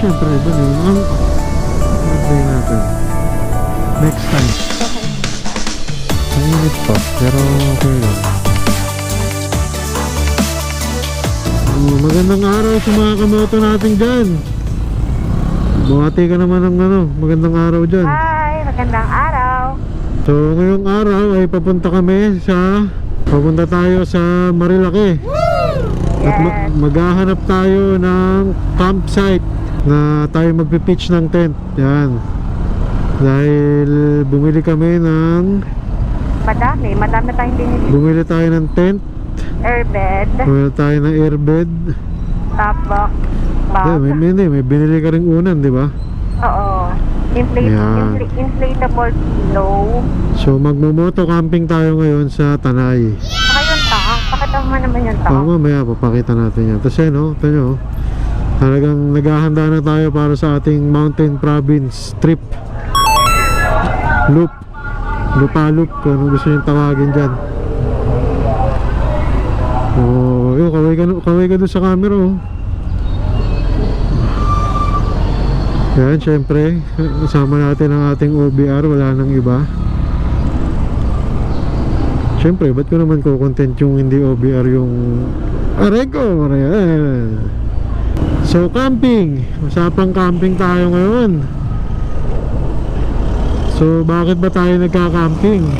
syempre, doon yun. Ang, birthday natin. Next time. Mainit pa, pero okay lang. Oh, magandang araw sa mga kamoto natin dyan. Buhati ka naman ng ano, magandang araw dyan. Hi, magandang araw. So ngayong araw ay papunta kami sa Papunta tayo sa Marilake At ma- Yes. maghahanap tayo ng campsite Na tayo magpipitch ng tent Yan Dahil bumili kami ng Madami, madami tayong binili. Bumili tayo ng tent Airbed, Bumili tayo ng airbed top box, yeah, may, may, may binili ka ring unan, di ba? Oo. Inflate, infl- inflatable pillow. So magmumoto camping tayo ngayon sa Tanay tank. Pakita mo naman yung tank. Oo, mamaya papakita natin yan. Tapos yan, oh, ito nyo, oh. Talagang naghahanda na tayo para sa ating Mountain Province trip. Loop. Lupa-loop, kung ano gusto nyo tawagin dyan. Oh, yun, kaway ka, kaway ka doon sa camera, oh. Yan, syempre, kasama natin ang ating OBR, wala nang iba. Siyempre, ba't ko naman ko-content yung hindi OBR yung Aray ko, ayan. So, camping. Usapang camping tayo ngayon. So, bakit ba tayo nagka-camping?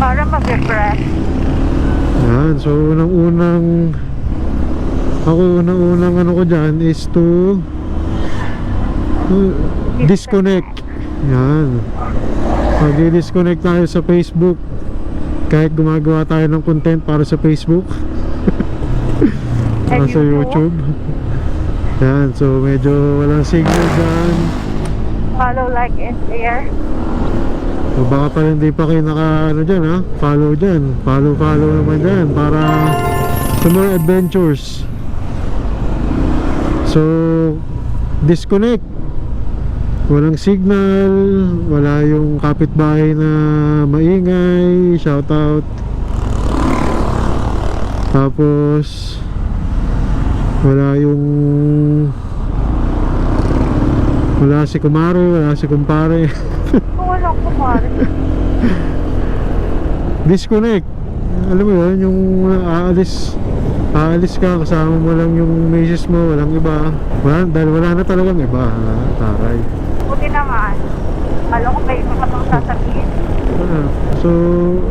Para mag-refresh. Yan, so unang-unang ako unang-unang ano ko dyan is to uh, disconnect. Yan. Mag-disconnect tayo sa Facebook. Kahit gumagawa tayo ng content para sa Facebook. And Nasa YouTube. Yan, so medyo walang signal dyan. Follow, like, and share. So baka pa hindi pa kayo naka ano dyan ha? Follow dyan. Follow follow naman dyan Para sa more adventures. So Disconnect. Walang signal. Wala yung kapitbahay na maingay. Shout out. Tapos Wala yung Wala si kumare Wala si kumpare Kung wala ko pare. disconnect alam mo yun yung aalis aalis ka kasama mo lang yung misis mo walang iba wala, dahil wala na talagang iba ha, taray Buti naman. Alam ko may mga pang sasabihin. Ah, so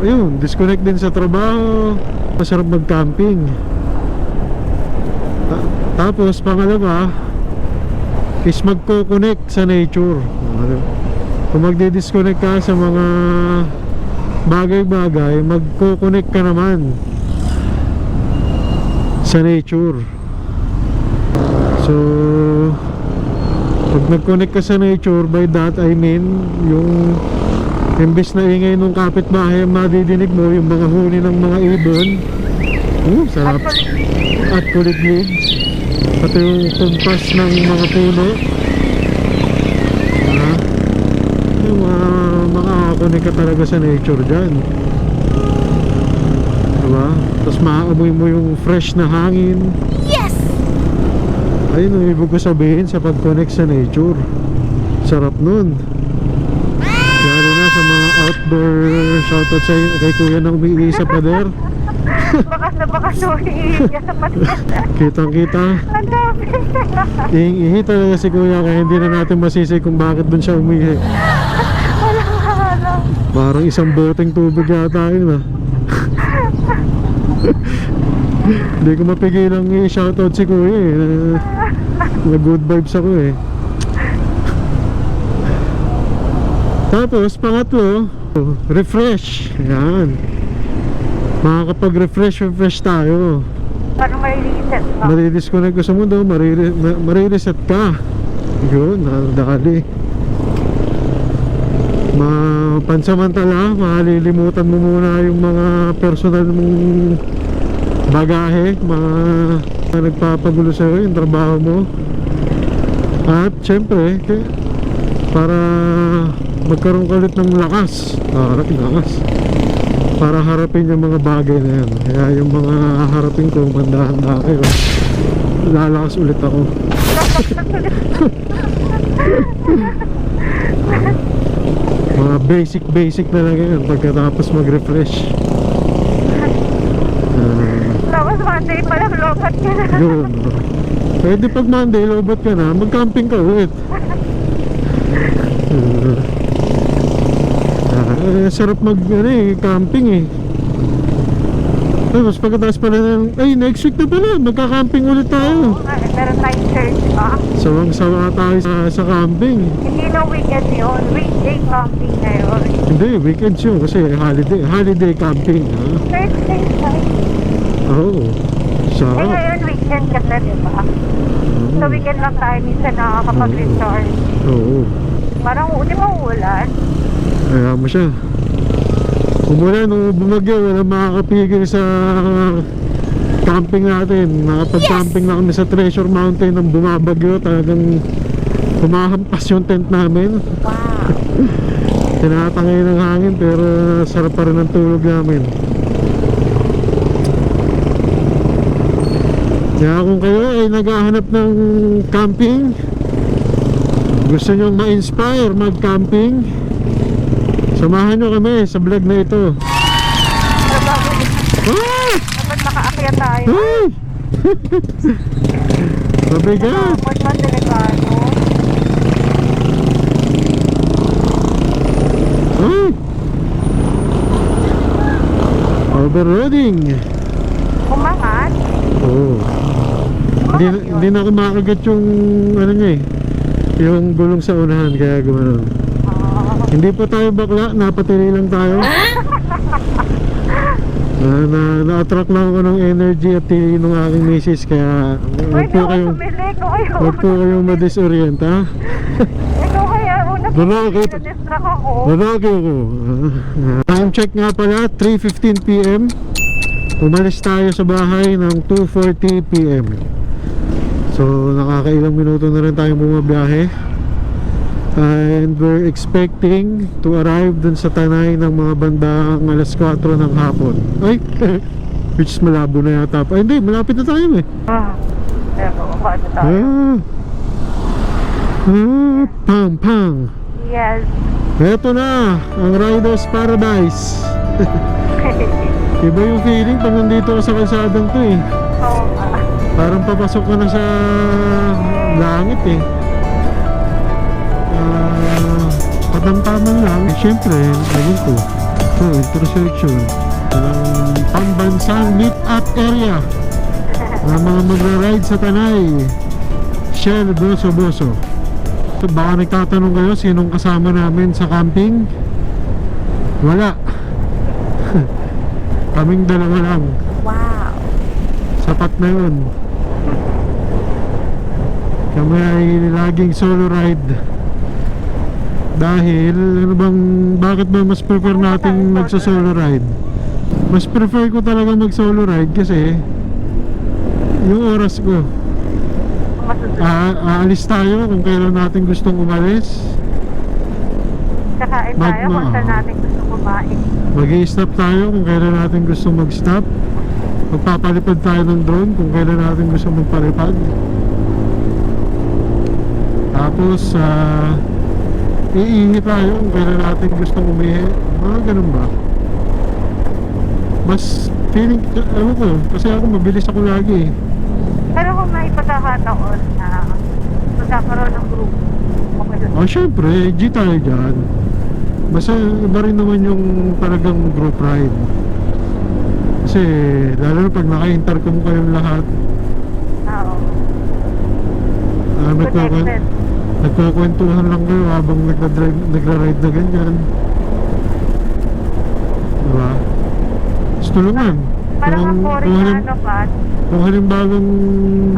ayun disconnect din sa trabaho masarap mag camping Ta- tapos pangalawa is magko-connect sa nature. Kung magdi-disconnect ka sa mga bagay-bagay magko-connect ka naman sa nature. So pag nag-connect ka sa nature by that I mean yung imbes na ingay nung kapitbahay ang madidinig mo yung mga huni ng mga ibon uh, sarap at kuliglig pati yung kumpas ng mga puno. Ha yung mga makakakunik ka talaga sa nature dyan. Diba? Tapos maaamoy mo yung fresh na hangin. Yes! ayun ang ibig ko sabihin sa pag-connect sa nature. Sarap nun. Lalo na sa mga outdoor. Shoutout sa kay kuya na umiihi sa pader Baka na baka sorry. Sa pati. kitang kita Ang dami. Ihi talaga si kuya kaya hindi na natin masisi kung bakit dun siya umihi. Wala wala. Parang isang boteng tubig yata yun ah. Hindi ko mapigilang i-shoutout si kuya eh. Na- Na good vibes ako eh. Tapos pangatlo, refresh. Yan. Makakapag-refresh, refresh tayo. Parang may reset ka. Maridisconnect ka sa mundo, marire, ma- marireset ka. Yun, nadali. Mapansamantala, malilimutan mo muna yung mga personal mong bagahe, mga, mga nagpapagulo sa'yo, yung trabaho mo. At syempre, para magkaroon ka ulit ng lakas, harap lakas para harapin yung mga bagay na yan kaya yung mga harapin ko mandahanda kayo lalakas ulit ako. Mga basic basic na lang yun pagkatapos mag-refresh. Ah, Tapos Monday pa lang, lobat ka na. yun. Pwede pag Monday, lobot ka na, mag-camping ka ulit. Ah, eh, sarap mag ano, eh, camping eh. Tapos pagkatapos pala ng, ay next week na pala, magka-camping ulit tayo. Ay, Meron tayong church pa. Sawang-sawa tayo sa, sa camping. Hindi na weekend yun. Weekday camping na yun. Hindi, weekends yun kasi holiday, holiday camping. Ha? Thursday tayo. Oo. Eh Sarap. ngayon weekend kasi, di ba? So Oo. weekend lang tayo minsan nakakapag-recharge. Oo. Parang di ba ulan? Kaya mo siya. Umulan, nung bumagyo, walang makakapigil sa camping natin. Nakapag-camping na kami sa Treasure Mountain nang bumabagyo. Talagang kumahampas yung tent namin. Wow. Tinatangay ng hangin pero sarap pa rin ang tulog namin. Kaya kung kayo ay naghahanap ng camping, gusto nyo ma-inspire mag-camping, samahan nyo kami sa vlog na ito. Ah! dapat makaakyat tayo. Ay! Mabigat! Tapos man delikado. Ay! Overloading! Umangat. Oo. Hindi, hindi na ako makagat yung ano niya eh. Yung gulong sa unahan kaya gumano. Hindi pa tayo bakla, napatili lang tayo. na, na, na-attract lang ako ng energy at tili ng aking misis kaya huwag po kayong huwag po kayong ma-disorient ha. Ikaw kaya una. Okay. Na-distract ako. Lalaki ako. Time check nga pala, 3.15pm. Umalis tayo sa bahay ng 2.40pm. So, nakakailang minuto na rin tayo bumabiyahe. And we're expecting to arrive dun sa Tanay ng mga bandang alas 4 ng hapon. Ay, which is malabo na yata. Ay, hindi, malapit na tayo eh. Ah. Ah, ah, pang, pang. Yes. Eto na, ang Riders Paradise. Iba yung feeling pag nandito ka sa kalsadang to eh. Oo nga. Parang papasok ka na sa langit eh. Patamtaman lang. Eh, Siyempre, ayun ko. So, intersection. ng pambansang meet-up area ng mga magra-ride sa Tanay. Shell Boso Boso. So, baka nagtatanong kayo sinong kasama namin sa camping? Wala. Kaming dalawa lang. Wow. Sapat na yun. Kami ay laging solo ride. Dahil, ano bang, bakit ba mas prefer natin magsa-solo ride? Mas prefer ko talaga mag-solo ride kasi yung oras ko. A- aalis tayo kung kailan natin gustong umalis. Kakain Mag- tayo kung saan natin gusto kumain. mag stop tayo kung kailan natin gusto mag-stop. Magpapalipad tayo ng drone kung kailan natin gusto magpalipad. Tapos, ah, iihi tayo kung kailan natin gusto umihi. Mga ganun ba? Mas feeling, ano ko, kasi ako mabilis ako lagi eh. Pero kung may pagkakataon na magkakaroon ng group, okay. Oh, syempre, G tayo dyan. Basta iba rin naman yung talagang group ride. Kasi lalo na pag naka-intercom kayong lahat, Oo. uh, nagkakwen Connected. Nagkakwentuhan lang kayo habang nagdadrive, nagra-ride na ganyan. Diba? Tapos tulungan. Parang ang Kung, kung, halim, ano kung halimbawang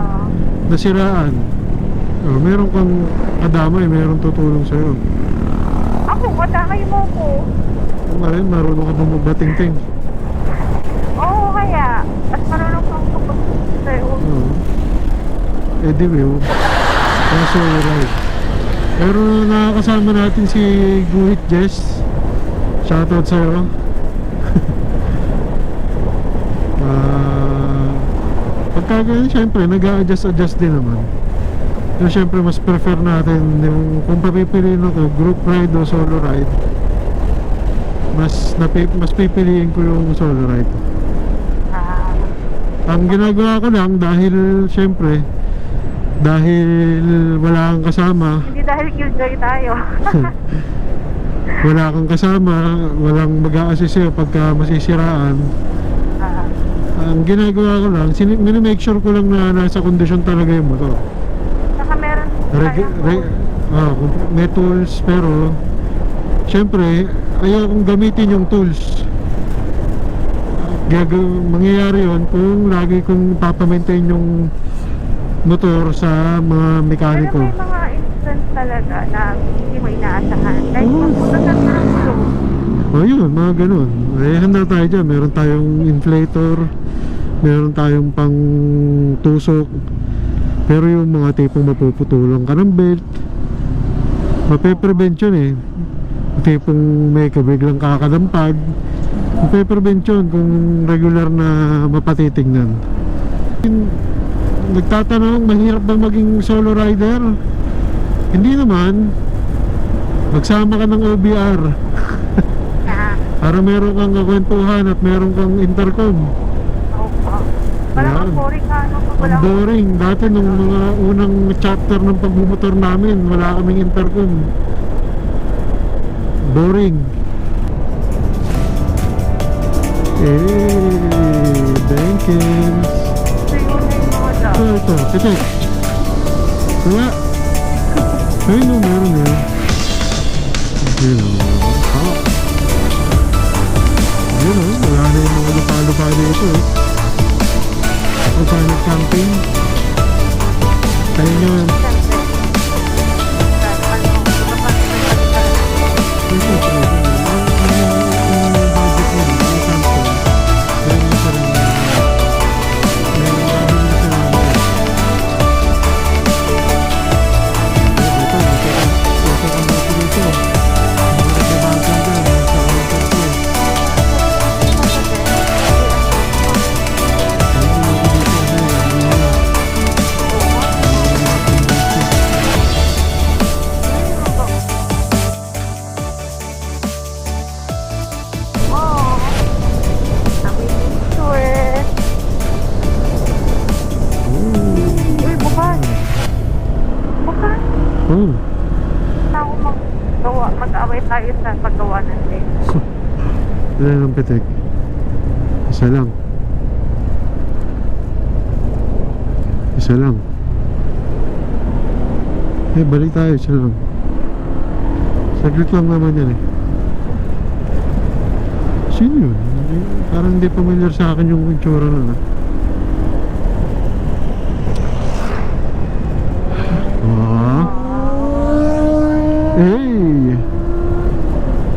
Oo. nasiraan, oh, meron kang kadamay, meron tutulong sa'yo. Ako, matangay mo ko. Kung alin, marunong ka bang magbating-ting. Oo, kaya. At marunong kang tupos sa'yo. Oo. Eh di Will, ang solo ride. Pero nakakasama natin si Guhit Jess. Shoutout sa'yo. Ah, pag pagka ganyan, syempre, nag-a-adjust-adjust din naman. Pero syempre, mas prefer natin yung kung papipiliin ako, group ride o solo ride, mas, napi, mas pipiliin ko yung solo ride. Ah, Ang ginagawa ko lang dahil syempre dahil wala kang kasama, hindi dahil killjoy tayo. wala kang kasama, walang mag-a-assist sa'yo pagka masisiraan. Ah, Ang ginagawa ko lang, sin- make sure ko lang na nasa kondisyon talaga yung motor. saka meron Reg- re- ah, may tools pero syempre ayaw kong gamitin yung tools. Gag- mangyayari yon kung lagi kong papamaintain yung motor sa mga Pero mekaniko. may mga instance talaga na hindi mo inaasahan. Like, Oo. magpunta ka ng flow. O yun, mga ganun. Eh, handa tayo dyan. Meron tayong inflator, meron tayong pang tusok. Pero yung mga tipong mapuputulang ka ng belt, mape-prevent yun eh. Tipong may kabiglang kakadampag, mape-prevent yun kung regular na mapatitignan. Nagtatanong, mahirap ba maging solo rider? Hindi naman. Magsama ka ng OBR. Para meron kang kakwentuhan at meron kang intercom. opo. Parang boring ka, ano, Ang boring. Dati nung mga unang chapter ng pagmumotor namin, wala kaming intercom. Boring. Eh, Benkins. Ito, ito. Wala. Ayun o, meron eh. Ayun o. Ah. Ayun o, wala na yung mga lupa-lupa dito eh. Sa camping. Tayo nyo. Ilan ang pitik? Isa lang. Isa lang. Eh, balik tayo. Isa lang. Saglit lang naman yan eh. Sino yun? Parang hindi familiar sa akin yung itsura nun ah. Ah. Hey!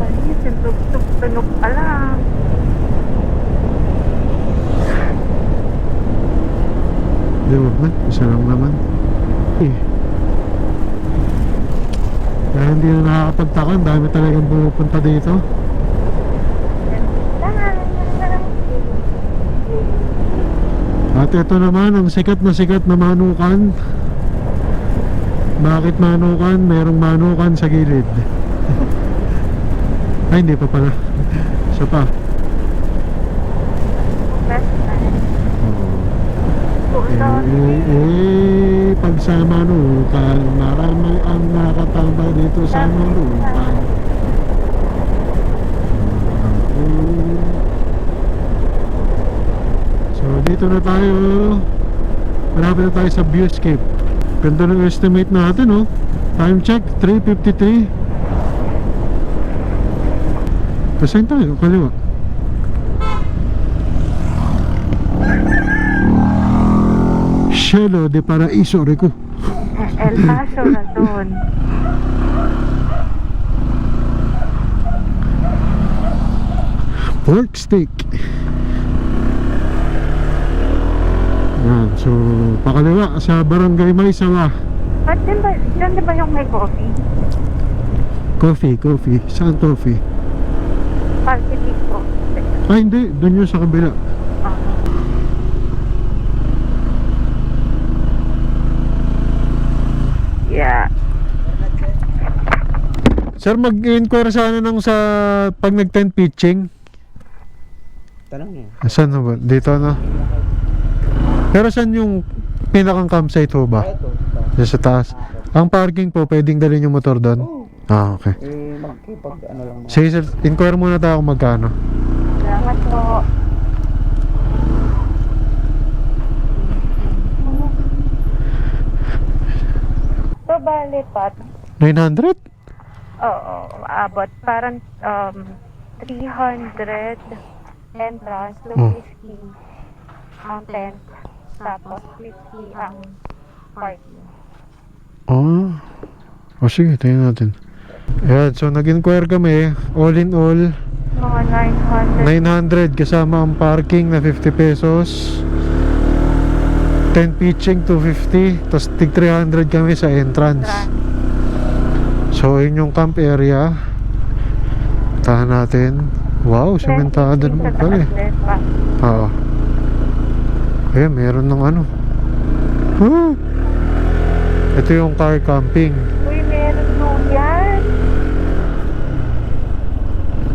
Ay, sintug-tug-tunog pa lang. Di wag na, isa lang naman. Eh. Kaya hindi na nakakapagtaka, ang dami talagang pumupunta dito. At ito naman, ang sikat na sikat na manukan. Bakit manukan? Merong manukan sa gilid. Ay, hindi pa pala. Isa pa. Best time. Eh, pag sa manukan, marami ang nakatamba dito sa manukan. So, dito na tayo. Malapit na tayo sa viewscape. Ganda ng estimate natin, oh. Time check, 3.53. Pasayin tayo, kaliwa. Cielo de Paraiso, Rico. El Paso na doon. pork steak. Yan, so pakaliwa sa Barangay Maysawa. Ba't din ba, dyan din ba yung may coffee? Coffee, coffee. Saan coffee? Pacific coffee. Ay hindi, doon yun sa kabila. Ah. Sir, mag-inquire sana nang sa pag nag-tent pitching. Tanong niyo. Saan na ba? Dito na. Pero saan yung pinakang campsite ho ba? Ito. Diyan sa taas. Ang parking po, pwedeng dalhin yung motor doon? Oo. Ah, okay. Eh, magkipag ano lang. Sige, sir, inquire muna tayo kung magkano. Salamat po. So, bale, Pat, 900? Oo, abot. Parang um, 300 entrance, Oh. 50 ang tent, tapos 50 ang parking. Oh. O sige, tingnan natin. Ayan, so nag-inquire kami. All in all, Mga 900 900 kasama ang parking na 50 pesos. 10 pitching 250 tapos tig 300 kami sa entrance entrance. So yun yung camp area tahan natin wow sementado naman pala eh oo eh meron ng ano huh? ito yung car camping Uy, meron mo yan.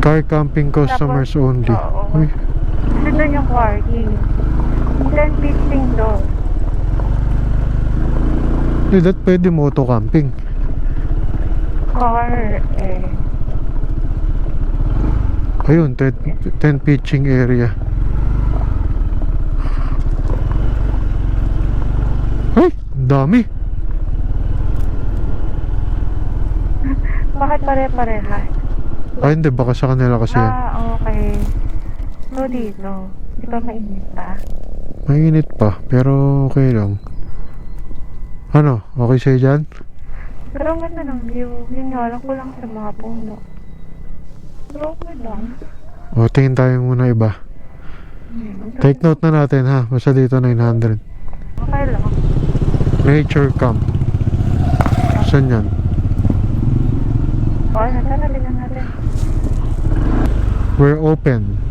car camping customers Tapos, only oo. Uy, Ito doon yung parking. Then, pitching doon. eh, that pwede moto camping Car, eh. ayun 10, 10 pitching area ay dami Bakit pare-parehas? Ay hindi, baka sa kanila kasi yan. Ah, okay. So, dito. Di ba mainit pa? Mainit pa, pero okay lang. Ano, okay sa'yo dyan? Pero ang ganda ng view. Yun nga lang, kulang sa mga puno. Pero okay lang. O, tingin tayo muna iba. Hmm. Take note na natin ha, basta dito 900. Okay lang. Nature Camp. Saan yan? O, ano, tara, bilang natin. We're open.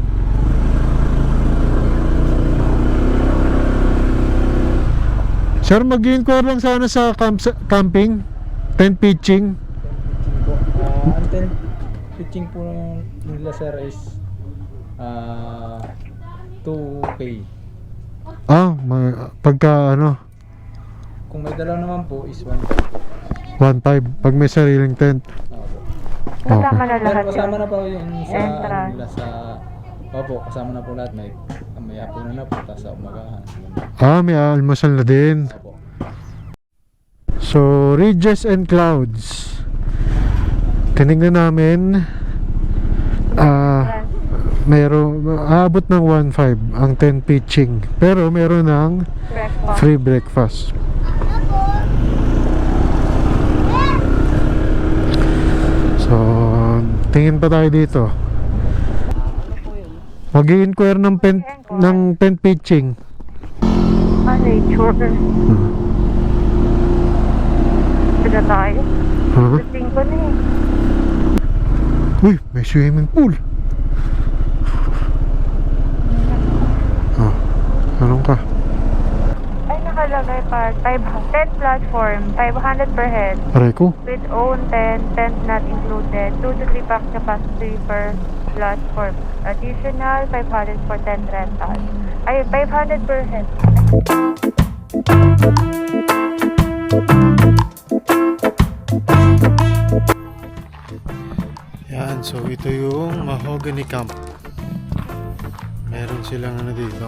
Sir, mag-inquire lang sana sa camp camping, tent pitching. Po. Ah, ang tent pitching po ng nila sir is ah 2K. Ah, ma- pagka ano, Kung may dala naman po is 1K. 1.5 pag may sariling tent. Opo. Kasama na Pero lahat kasama yun. na po yung sa Entrance. nila sa Opo, kasama na po lahat. May, may hapunan na po, tapos sa umagahan. Ah, may almusal na din. Opo. So, ridges and clouds. Tinignan namin ah meron aabot ng 1.5 ang 10 pitching. Pero meron ng Breakfast. free breakfast. So, tingin pa tayo dito. mag inquire ng pen, ng tent pitching. Ah, nature. Hmm. Tayo. Huh? Dating ko na eh. Uy, may swimming pool. Ah, anong ka? Ay, nakalagay pa. 500 platform. 500 per head. Aray ko. With own tent, tent not included. 2 to 3 pack capacity per platform. Additional 500 for tent rental. Ay, 500 per head. Yan, so ito yung Mahogany Camp. Meron silang ano dito.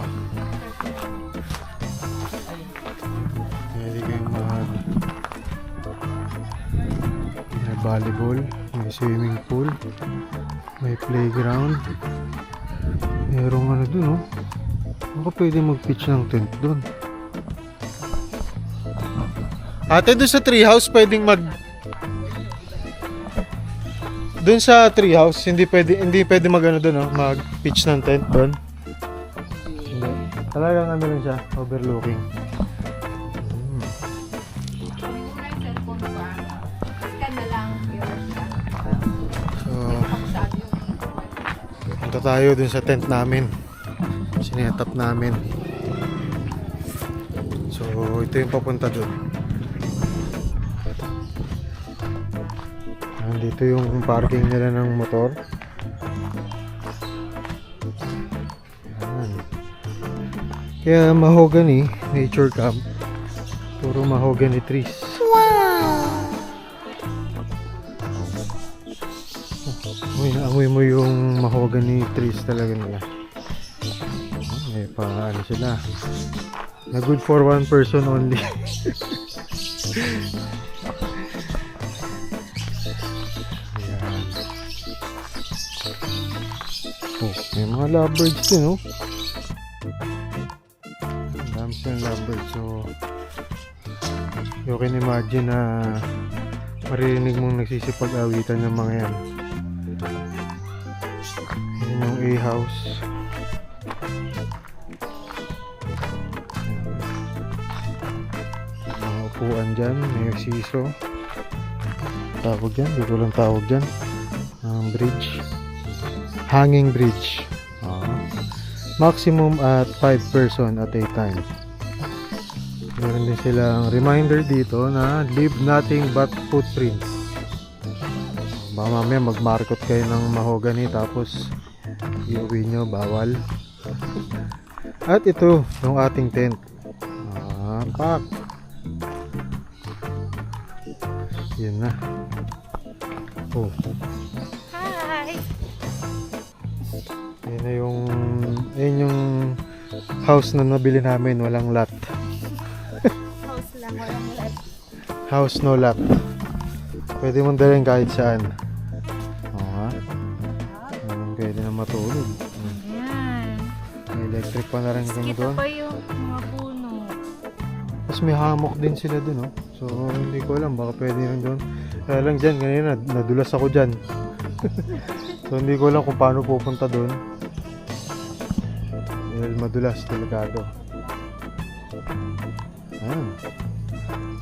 Pwede kayong mag may volleyball, may swimming pool, may playground. Merong ano dun oh. Baka pwede mag-pitch ng tent dun. Ate, doon sa treehouse pwedeng mag doon sa treehouse, hindi pwede hindi pwede magano doon, no? mag-pitch ng tent doon. Hindi. Talagang ano lang siya, overlooking. Mm. So, punta tayo dun sa tent namin. Sinetap namin. So, ito yung papunta dun. Ayan, Dito yung parking nila ng motor. Yan. Kaya mahogany, nature camp. Puro mahogany trees. Uy, naamoy mo yung mahogany trees talaga nila. May pa ano sila. Na good for one person only. may mga lovebirds din, oh. Ang dami silang lovebirds. So, you can imagine na maririnig mong nagsisipag-awitan ng mga yan. Yan yung A-house. Mga upuan dyan, may siso. Tawag yan, di ko lang tawag dyan. Ang bridge. Hanging bridge. Maximum at 5 person at a time. Meron din silang reminder dito na leave nothing but footprints. Baka mamaya magmarkot kayo ng mahogany tapos iuwi nyo, bawal. At ito, yung ating tent. Ah, pak. Yun na. Oh, Hi! yun na yung, yun yung house na nabili namin, walang lot. House lang, walang let. House no lot. Pwede mong dalhin kahit saan. Oo nga. Hmm, pwede na matulog. Hmm. Yan. May electric pa na rin kami Kita doon. pa yung mga puno. Tapos may hammock din sila doon, oh. So, hindi ko alam, baka pwede rin doon. Kaya lang dyan, kanina, nadulas ako dyan. so, hindi ko alam kung paano pupunta doon. Madulas, delikado. Ayan.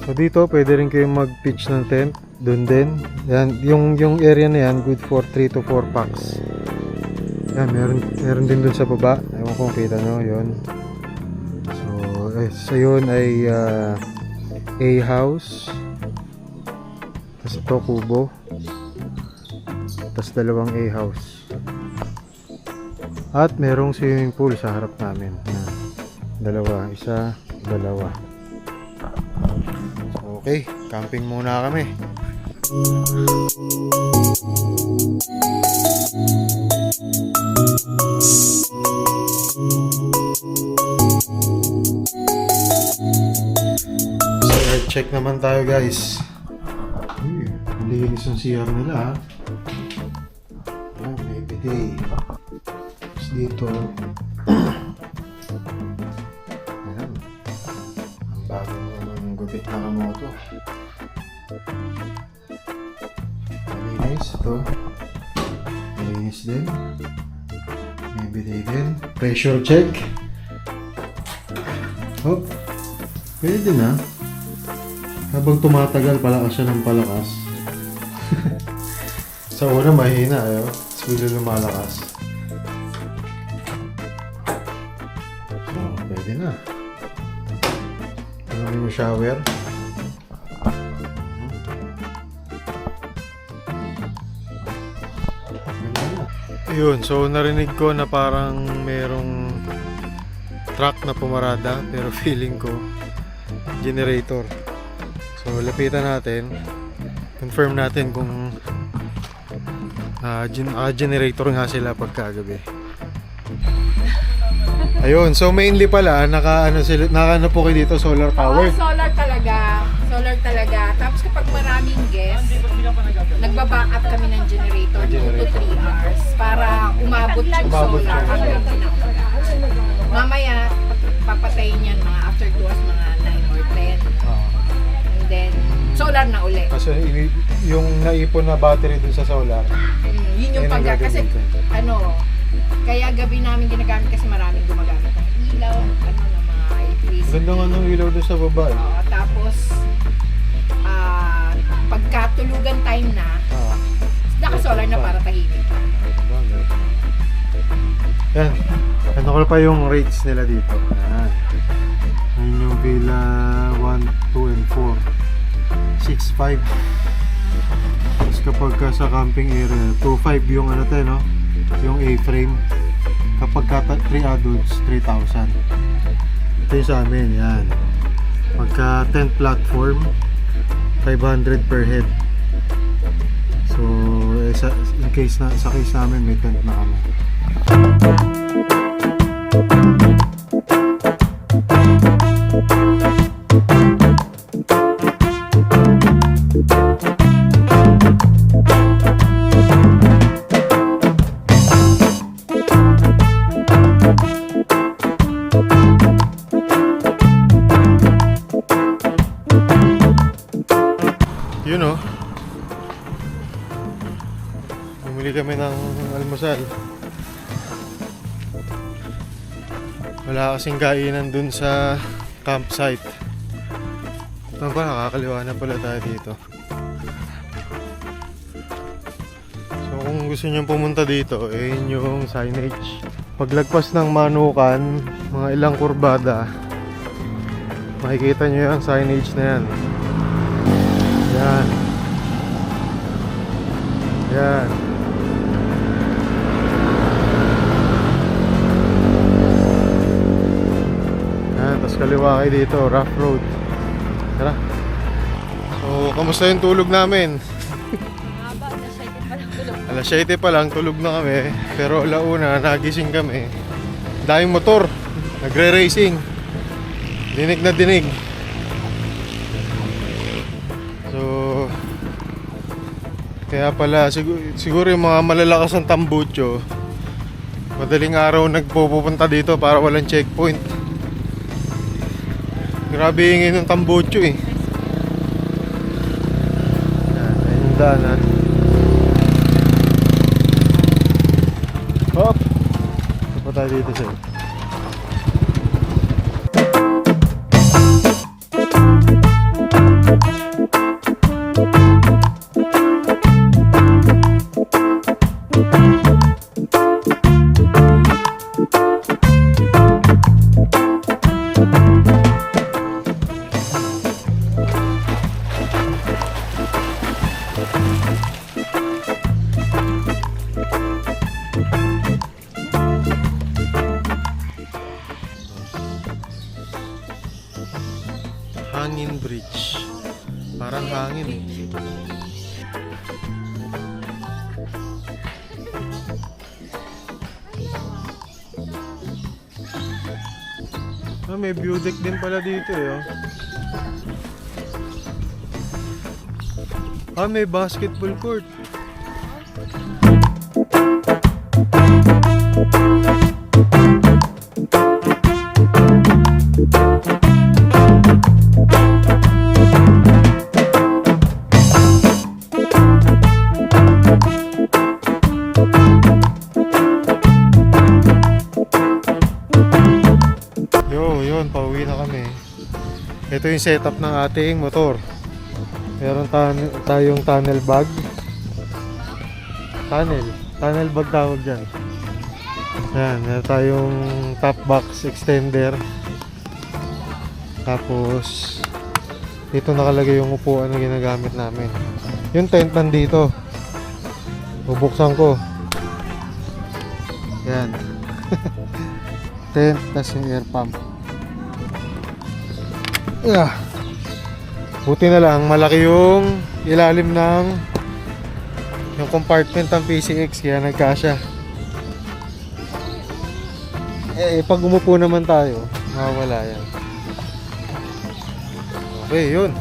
So, dito, pwede rin kayong mag-pitch ng tent. Doon din. Yan, yung, yung area na yan, good for 3 to 4 packs. Yan, meron, meron din doon sa baba. Ewan kung kita nyo, yun. So, eh, sa yun ay ah, A house. Tapos ito kubo. Tapos dalawang A house. At merong swimming pool sa harap namin. Yan. Dalawa, isa, dalawa. Okay, camping muna kami. So, check naman tayo guys. Uy, linis ang CR nila ha. Ah, may bidet. Tapos dito. Ayan. Ang bagong gupit na kamoto. Malinis ito. Malinis din. Bidet din. Pressure check. Oh. Pwede na. Habang tumatagal, palakas siya ng palakas. Sa una, mahina. Ayo. Tapos bigla lumalakas. Shower? Yun, so narinig ko na parang merong truck na pumarada pero feeling ko generator. So lapitan natin. Confirm natin kung ah, gen- ah, generator nga sila pagkagabi. Ayun, so mainly pala naka ano sila naka ano po kayo dito solar power. Oo, solar talaga. Solar talaga. Tapos kapag maraming guests, nagba-back up kami ng generator 2 to 3 hours para umabot yung Umabot solar yung- hanggang pinakaga. Mamaya, papatayin yan mga after 2 hours, mga 9 or 10. Ah, And then, solar na uli. kasi ini- yung naipon na battery dun sa solar. Mm, yun yung Yun ang pagka. Kasi, gagamitin. ano, kaya gabi namin ginagamit kasi maraming gumagamit Ganda nga ng ilaw dun sa baba. eh. Oo, tapos, ah, pagkatulugan time na, Ah. naka-solar na para tahimik. Bagay. Yan. Ano ko pa yung rates nila dito. Yan. Yan yung Villa 1, 2, and 4. 6, 5. Tapos kapag ka sa camping area, 2.5 yung ano tayo, no? Yung A-frame. Kapag ka 3 adults, 3,000. Ito yung sa amin, yan. Pagka tent platform, 500 per head. So, eh, sa, in case na, sa case namin, may tent na kami. Yun Wala kasing kainan dun sa campsite. Ano ba, nakakaliwa na pala tayo dito. So kung gusto nyo pumunta dito, eh yun yung signage. Paglagpas ng Manukan, mga ilang kurbada, makikita nyo yung signage na. Yan. Yan. Yan, kayo dito, rough road. Tara. So, kamusta yung tulog namin? Alas 7 pa lang, tulog na kami. Pero alauna, nagising kami. Daming motor. Nagre-racing. Dinig na dinig. So, kaya pala, siguro, siguro yung mga malalakas ng tambucho, madaling araw nagpupunta dito para walang checkpoint. Grabe yung ng tambucho eh. Yan, ayun yung daanan. Hop! Ito pa dito sir. Ah, may view deck din pala dito eh. oh. Ah, may basketball court. Yung setup ng ating motor. Meron tayong tunnel bag. Tunnel. Tunnel bag tawag dyan. Yan, meron tayong top box extender. Tapos, dito nakalagay yung upuan na ginagamit namin. Yung tent nandito. Bubuksan ko. Yan. tent, tas yung air pump. Yeah. Buti na lang, malaki yung ilalim ng yung compartment ng PCX kaya nagkasya. Eh, pag umupo naman tayo, mawawala yan. Okay, yun.